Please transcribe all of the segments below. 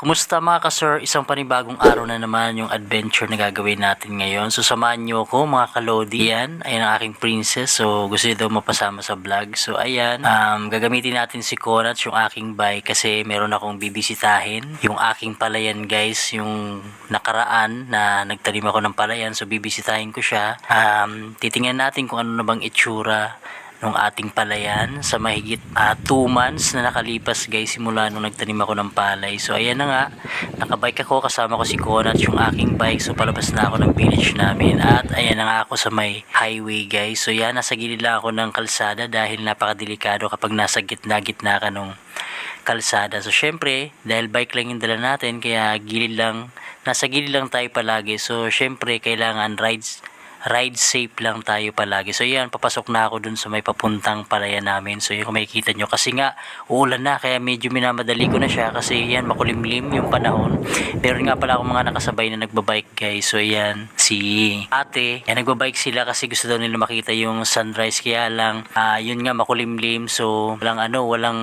Kumusta mga ka-sir? Isang panibagong araw na naman yung adventure na gagawin natin ngayon. So samahan nyo ako mga kalodi. Yan, ayan ang aking princess. So gusto nyo mapasama sa vlog. So ayan, um, gagamitin natin si Konat yung aking bike kasi meron akong bibisitahin. Yung aking palayan guys, yung nakaraan na nagtanim ako ng palayan. So bibisitahin ko siya. Um, titingnan natin kung ano na bang itsura nung ating palayan sa mahigit 2 months na nakalipas guys simula nung nagtanim ako ng palay. So ayan na nga, nakabike ako kasama ko si Konat yung aking bike. So palabas na ako ng village namin at ayan na nga ako sa may highway guys. So yan, nasa gilid lang ako ng kalsada dahil napakadelikado kapag nasa gitna-gitna ka nung kalsada. So syempre, dahil bike lang yung dala natin kaya gilid lang, nasa gilid lang tayo palagi. So syempre, kailangan rides ride safe lang tayo palagi. So yan, papasok na ako dun sa may papuntang palaya namin. So yun kung makikita nyo. Kasi nga, uulan na. Kaya medyo minamadali ko na siya. Kasi yan, makulimlim yung panahon. Meron nga pala akong mga nakasabay na nagbabike guys. So yan, si ate. Yan, nagbabike sila kasi gusto daw nila makita yung sunrise. Kaya lang, ah, yun nga, makulimlim. So, walang ano, walang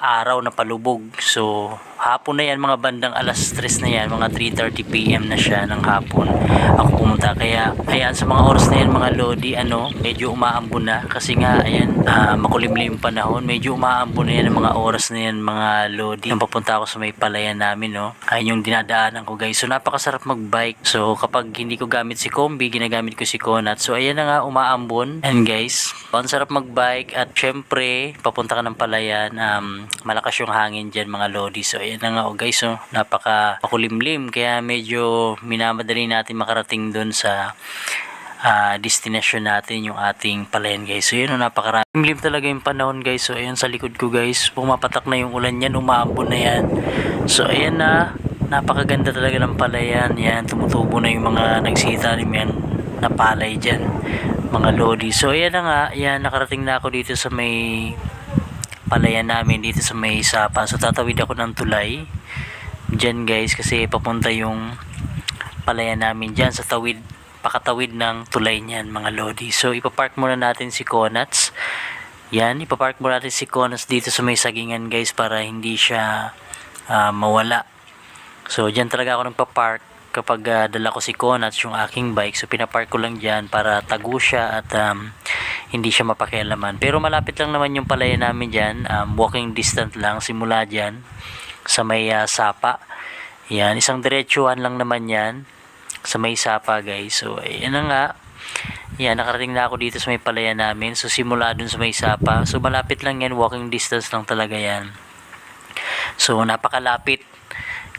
araw na palubog. So, hapon na yan, mga bandang alas 3 na yan, mga 3.30pm na siya ng hapon. Ako pumunta. Kaya, ayan, sa mga oras na yan, mga lodi, ano, medyo umaambon na. Kasi nga, ayan, ah, makulimlim panahon. Medyo umaambon na yan ang mga oras na yan, mga lodi. Nung papunta ako sa may palayan namin, no. Ayun yung dinadaanan ko, guys. So, napakasarap magbike. So, kapag hindi ko gamit si Kombi, ginagamit ko si Konat. So, ayan na nga, umaambon. And guys, ang sarap magbike. At syempre, papunta ka ng palayan, um, malakas yung hangin dyan, mga lodi. So, ayan na nga, oh, guys, oh, napaka makulimlim. Kaya medyo minamadali natin makarating dun sa ah, destination natin yung ating palayan guys. So yun, oh, napakarami. Talaga yung panahon guys. So ayan sa likod ko guys, pumapatak na yung ulan yan, umaambon na yan. So ayan na, napakaganda talaga ng palayan. Yan, tumutubo na yung mga nagsitanim yan na palay dyan. Mga lodi. So ayan na nga, yan, nakarating na ako dito sa may palayan namin dito sa may sapa. So tatawid ako ng tulay. Diyan guys kasi papunta yung palayan namin dyan sa tawid pakatawid ng tulay niyan mga lodi. So ipapark muna natin si Konats. Yan, ipapark muna natin si Konats dito sa may sagingan guys para hindi siya ah, mawala. So diyan talaga ako nagpa-park kapag ah, dala ko si Konats yung aking bike. So pinapark ko lang diyan para tago siya at um, hindi siya mapakialaman. Pero malapit lang naman yung palayan namin diyan, um, walking distance lang simula diyan sa may ah, sapa. Yan, isang diretsuhan lang naman yan sa may sapa guys. So, ayan na nga. Yan, nakarating na ako dito sa may palayan namin. So, simula dun sa may sapa. So, malapit lang yan. Walking distance lang talaga yan. So, napakalapit.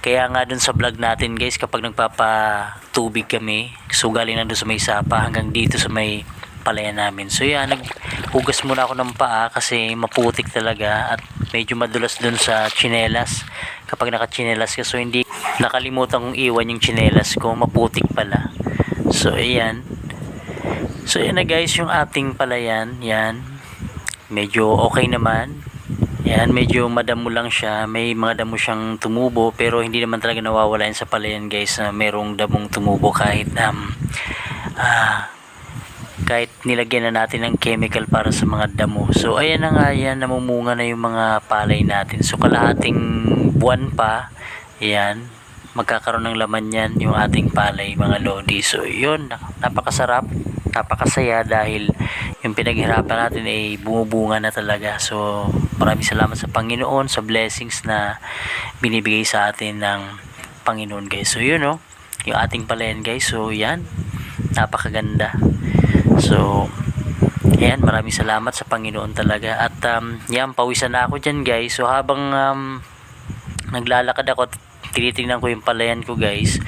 Kaya nga dun sa vlog natin guys, kapag nagpapatubig kami, so galing na dun sa may sapa hanggang dito sa may palayan namin. So yan, naghugas muna ako ng paa kasi maputik talaga at medyo madulas dun sa chinelas. Kapag nakachinelas ka, so hindi nakalimutan kong iwan yung chinelas ko, maputik pala. So ayan. So yan na guys, yung ating palayan, yan. Medyo okay naman. Yan, medyo madamo lang siya. May mga damo siyang tumubo pero hindi naman talaga nawawala yan sa palayan guys na merong damong tumubo kahit um, ah, kahit nilagyan na natin ng chemical para sa mga damo. So ayan na nga yan, namumunga na yung mga palay natin. So kalahating buwan pa, yan, magkakaroon ng laman yan yung ating palay mga lodi. So yun, napakasarap, napakasaya dahil yung pinaghirapan natin ay bumubunga na talaga. So maraming salamat sa Panginoon sa blessings na binibigay sa atin ng Panginoon guys. So yun oh, yung ating palayan guys. So yan, napakaganda. So, ayan, maraming salamat sa Panginoon talaga. At um, yan, pawisan na ako dyan guys. So, habang um, naglalakad ako, tinitingnan ko yung palayan ko guys.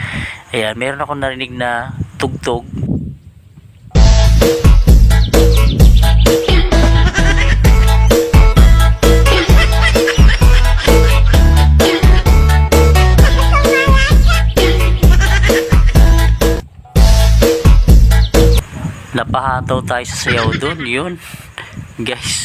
Ayan, meron ako narinig na tugtog. Napahataw tayo sa sayaw doon. Yun. Guys.